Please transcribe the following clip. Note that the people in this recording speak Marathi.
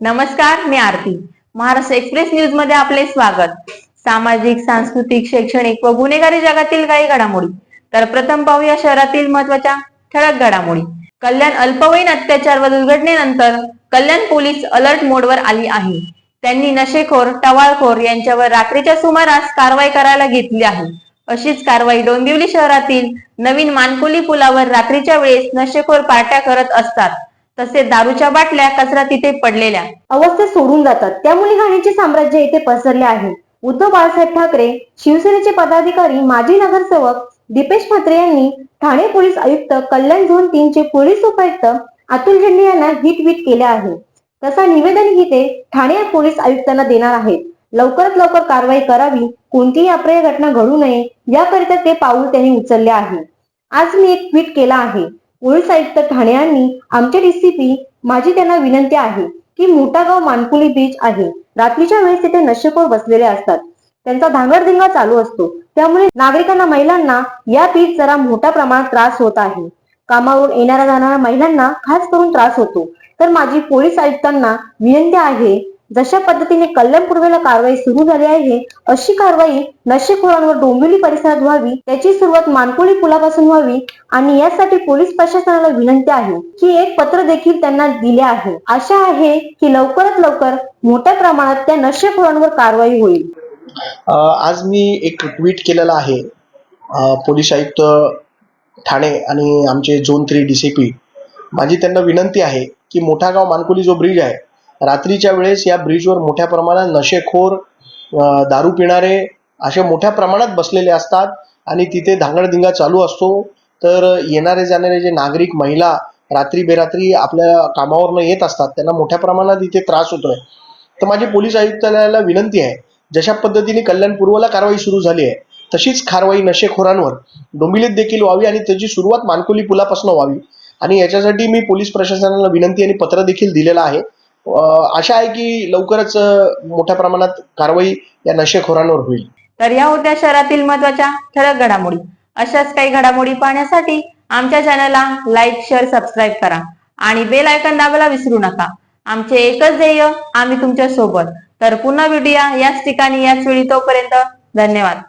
नमस्कार मी आरती. महाराष्ट्र एक्सप्रेस न्यूजमध्ये आपले स्वागत. सामाजिक सांस्कृतिक शैक्षणिक व गुन्हेगारी जगातील काही घडामोडी. तर प्रथम पाहूया शहरातील महत्त्वाच्या ठळक घडामोडी. कल्याण अल्पवयीन अत्याचार व दुर्घटनेनंतर कल्याण पोलीस अलर्ट मोडवर आली आहे. त्यांनी नशेखोर टवाळखोर यांच्यावर रात्रीच्या सुमारास कारवाई करायला घेतली आहे. अशीच कारवाई डोंबिवली शहरातील नवीन मानकुली पुलावर रात्रीच्या वेळेस नशेखोर पार्ट्या करत असतात. तसेच दारूच्या बाटल्या कचरा तिथे पडलेल्या. अवस्थेत सोडून जातात. त्यामुळे घाणीचे साम्राज्य येथे पसरले आहे. उद्धव बाळासाहेब ठाकरे शिवसेनेचे पदाधिकारी माजी नगरसेवक दीपेश म्हात्रे यांनी ठाणे पोलीस आयुक्त कल्याण झोन तीन चे पोलीस उपायुक्त अतुल झेंडे यांना हिट ट्विट केले आहे. तसा निवेदनही ते ठाणे पोलीस आयुक्तांना देणार आहेत. लवकरात लवकर कारवाई करावी कोणतीही अप्रिय घटना घडू नये याकरिता ते पाऊल त्यांनी उचलले आहे. आज मी एक ट्विट केला आहे. पोलीस आयुक्त ठाणे यांनी आमचे डीसीपी माझी त्यांना विनंती आहे की मोठागाव मानकुली बीच आहे. रात्रीच्या वेळेस तिथे नशेखोर बसलेले असतात. त्यांचा धांगडधिंगा चालू असतो. त्यामुळे नागरिकांना महिलांना या बीच जरा मोठ्या प्रमाणात त्रास होत आहे. कामावरून येणाऱ्या जाणाऱ्या महिलांना खास करून त्रास होतो. तर माझी पोलीस आयुक्तांना विनंती आहे जशा पद्धतीने कल्याण पूर्वेला कारवाई सुरू झाली आहे अशी कारवाई नशेखोरांवर डोंबिवली परिसरात व्हावी त्याची सुरुवात मानकोळी पुलापासून व्हावी आणि यासाठी पोलीस प्रशासनाला विनंती आहे की एक पत्र देखील त्यांना दिले आहे. आशा आहे की लवकरात लवकर मोठ्या प्रमाणात त्या नशेखोरांवर कारवाई होईल. आज मी एक ट्विट केलेलं आहे. पोलीस आयुक्त ठाणे आणि आमचे zone three D C P. माझी त्यांना विनंती आहे की मोठा गाव मानकुली जो ब्रिज आहे रात्रीच्या वेळेस या ब्रिजवर मोठ्या प्रमाणात नशेखोर दारू पिणारे असे मोठ्या प्रमाणात बसलेले असतात आणि तिथे धांगडधिंगा चालू असतो. तर येणारे जाणारे जे नागरिक महिला रात्री बेरात्री आपल्या कामावरनं येत असतात त्यांना मोठ्या प्रमाणात इथे त्रास होतोय. तर माझी पोलीस आयुक्तालयाला विनंती आहे जशा पद्धतीने कल्याण पूर्वला कारवाई सुरू झाली आहे तशीच कारवाई नशेखोरांवर डोंबिलीत देखील व्हावी आणि त्याची सुरुवात मानकुली पुलापासून व्हावी. आणि याच्यासाठी मी पोलीस प्रशासनाला विनंती आणि पत्र देखील दिलेलं आहे. आशा आहे की लवकरच मोठ्या प्रमाणात कारवाई या नशेखोरांवर होईल. तर या होत्या शहरातील महत्त्वाच्या ठळक घडामोडी. अशाच काही घडामोडी पाहण्यासाठी आमच्या चॅनलला लाईक शेअर सबस्क्राईब करा आणि बेल आयकन दाबायला विसरू नका. आमचे एकच ध्येय आम्ही तुमच्यासोबत तर पुन्हा भेटूया याच ठिकाणी याच वेळी तोपर्यंत धन्यवाद.